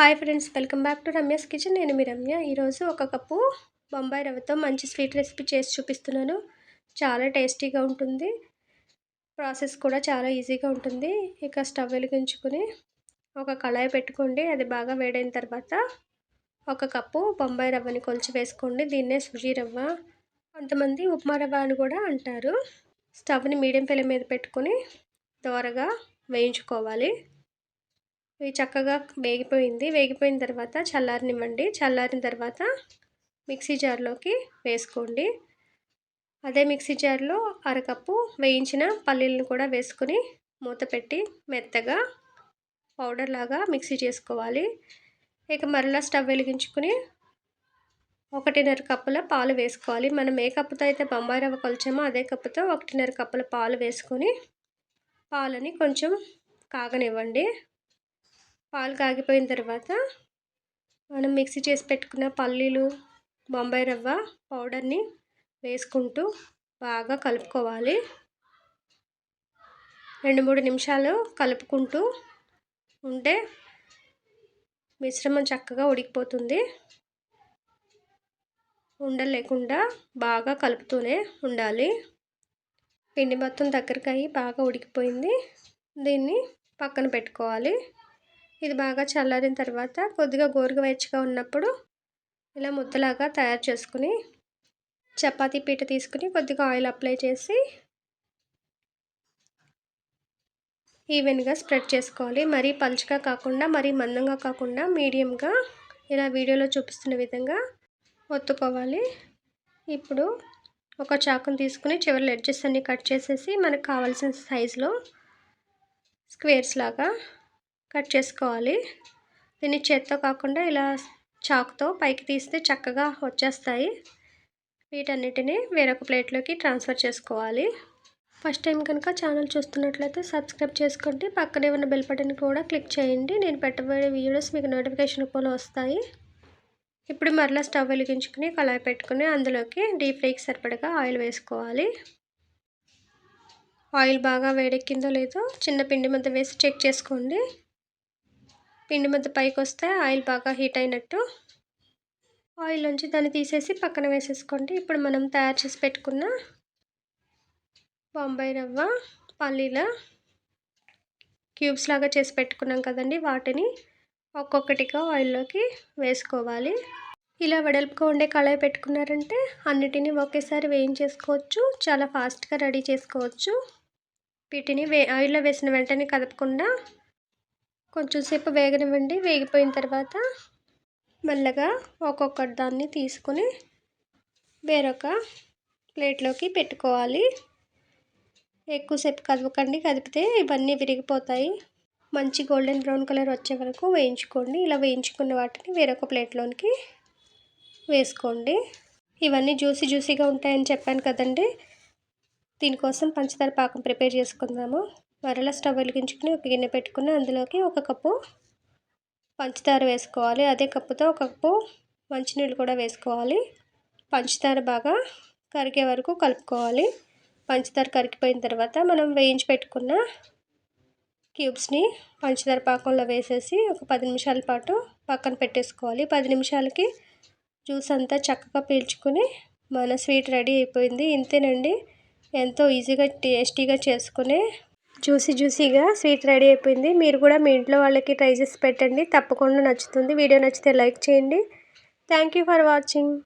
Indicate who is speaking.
Speaker 1: Hi friends welcome back to Ramya's kitchen. నేను మీ రమ్య. ఈరోజు ఒక కప్పు బొంబాయి రవ్వతో మంచి స్వీట్ రెసిపీ చేసి చూపిస్తున్నాను. చాలా టేస్టీగా ఉంటుంది. ప్రాసెస్ కూడా చాలా ఈజీగా ఉంటుంది. ఇక స్టవ్ వెలిగించుకుని ఒక కళాయి పెట్టుకోండి. అది బాగా వేడైన తర్వాత ఒక కప్పు బొంబాయి రవ్వని కొలిచి వేసుకోండి. దీన్నే సుజీ రవ్వ కొంతమంది ఉప్మా రవ్వ అని కూడా అంటారు. స్టవ్ని మీడియం ఫ్లేమ్ మీద పెట్టుకొని దోరగా వేయించుకోవాలి. ఇవి చక్కగా వేగిపోయింది. వేగిపోయిన తర్వాత చల్లారనివ్వండి. చల్లారిన తర్వాత మిక్సీ జార్లోకి వేసుకోండి. అదే మిక్సీ జార్లో అరకప్పు వేయించిన పల్లీలను కూడా వేసుకుని మూత పెట్టి మెత్తగా పౌడర్ లాగా మిక్సీ చేసుకోవాలి. ఇక మరలా స్టవ్ వెలిగించుకుని ఒకటిన్నర కప్పుల పాలు వేసుకోవాలి. మనం ఏ కప్పుతో అయితే బొంబాయి రవ్వ కొలిచామో అదే కప్పుతో ఒకటిన్నర కప్పుల పాలు వేసుకొని పాలని కొంచెం కాగనివ్వండి. పాలు కాగిపోయిన తర్వాత మనం మిక్సీ చేసి పెట్టుకున్న పల్లీలు బొంబాయి రవ్వ పౌడర్ని వేసుకుంటూ బాగా కలుపుకోవాలి. రెండు మూడు నిమిషాలు కలుపుకుంటూ ఉంటే మిశ్రమం చక్కగా ఉడికిపోతుంది. ఉండలేకుండా బాగా కలుపుతూనే ఉండాలి. పిండి మొత్తం దగ్గరికి అయ్యి బాగా ఉడికిపోయింది. దీన్ని పక్కన పెట్టుకోవాలి. ఇది బాగా చల్లారిన తర్వాత కొద్దిగా గోరువెచ్చగా ఉన్నప్పుడు ఇలా ముద్దలాగా తయారు చేసుకుని చపాతీ పీట తీసుకుని కొద్దిగా ఆయిల్ అప్లై చేసి ఈవెన్గా స్ప్రెడ్ చేసుకోవాలి. మరీ పలుచగా కాకుండా మరీ మందంగా కాకుండా మీడియంగా ఇలా వీడియోలో చూపిస్తున్న విధంగా ఒత్తుకోవాలి. ఇప్పుడు ఒక చాకుని తీసుకుని చివరి ఎడ్జెస్ అన్నీ కట్ చేసేసి మనకు కావాల్సిన సైజులో స్క్వేర్స్ లాగా కట్ చేసుకోవాలి. దీన్ని చేత్తో కాకుండా ఇలా చాకుతో పైకి తీస్తే చక్కగా వచ్చేస్తాయి. వీటన్నిటిని వేరొక ప్లేట్లోకి ట్రాన్స్ఫర్ చేసుకోవాలి. ఫస్ట్ టైం కనుక ఛానల్ చూస్తున్నట్లయితే సబ్స్క్రైబ్ చేసుకోండి. పక్కనే ఉన్న బెల్ బటన్ కూడా క్లిక్ చేయండి. నేను పెట్టబోయే వీడియోస్ మీకు నోటిఫికేషన్ కూడా వస్తాయి. ఇప్పుడు మరలా స్టవ్ వెలిగించుకుని కళాయి పెట్టుకుని అందులోకి డీప్ ఫ్రైకి సరిపడగా ఆయిల్ వేసుకోవాలి. ఆయిల్ బాగా వేడెక్కిందో లేదో చిన్న పిండి ముద్ద వేసి చెక్ చేసుకోండి. పిండి ముద్ద పైకి వస్తే ఆయిల్ బాగా హీట్ అయినట్టు ఆయిల్ నుంచి దాన్ని తీసేసి పక్కన వేసేసుకోండి. ఇప్పుడు మనం తయారు చేసి పెట్టుకున్న బొంబాయి రవ్వ పల్లీల క్యూబ్స్ లాగా చేసి పెట్టుకున్నాం కదండి. వాటిని ఒక్కొక్కటిగా ఆయిల్లోకి వేసుకోవాలి. ఇలా వెడల్పుగా ఉండే కళాయి పెట్టుకున్నారంటే అన్నిటినీ ఒకేసారి వేయించేసుకోవచ్చు. చాలా ఫాస్ట్గా రెడీ చేసుకోవచ్చు. వీటిని వే ఆయిల్లో వేసిన వెంటనే కదపకుండా కొంచెం సేపు వేగనివ్వండి. వేగిపోయిన తర్వాత మెల్లగా ఒక్కొక్క దాన్ని తీసుకొని వేరొక ప్లేట్లోకి పెట్టుకోవాలి. ఎక్కువసేపు కదవకండి కదిపితే ఇవన్నీ విరిగిపోతాయి. మంచి గోల్డెన్ బ్రౌన్ కలర్ వచ్చే వరకు వేయించుకోండి. ఇలా వేయించుకున్న వాటిని వేరొక ప్లేట్లోనికి వేసుకోండి. ఇవన్నీ జ్యూసీ జ్యూసీగా ఉంటాయని చెప్పాను కదండి. దీనికోసం పంచదార పాకం ప్రిపేర్ చేసుకుందాము. మరలా స్టవ్ వెలిగించుకుని ఒక గిన్నె పెట్టుకుని అందులోకి ఒక కప్పు పంచదార వేసుకోవాలి. అదే కప్పుతో ఒక కప్పు మంచినీళ్ళు కూడా వేసుకోవాలి. పంచదార బాగా కరిగే వరకు కలుపుకోవాలి. పంచదార కరిగిపోయిన తర్వాత మనం వేయించి పెట్టుకున్న క్యూబ్స్ని పంచదార పాకంలో వేసేసి ఒక పది నిమిషాల పాటు పక్కన పెట్టేసుకోవాలి. పది నిమిషాలకి జ్యూస్ అంతా చక్కగా పీల్చుకుని మన స్వీట్ రెడీ అయిపోయింది. ఇంతేనండి. ఎంతో ఈజీగా టేస్టీగా చేసుకునే జ్యూసీ జ్యూసీగా స్వీట్ రెడీ అయిపోయింది. మీరు కూడా మీ ఇంట్లో వాళ్ళకి ట్రై చేసి పెట్టండి. తప్పకుండా నచ్చుతుంది. వీడియో నచ్చితే లైక్ చేయండి. Thank for watching.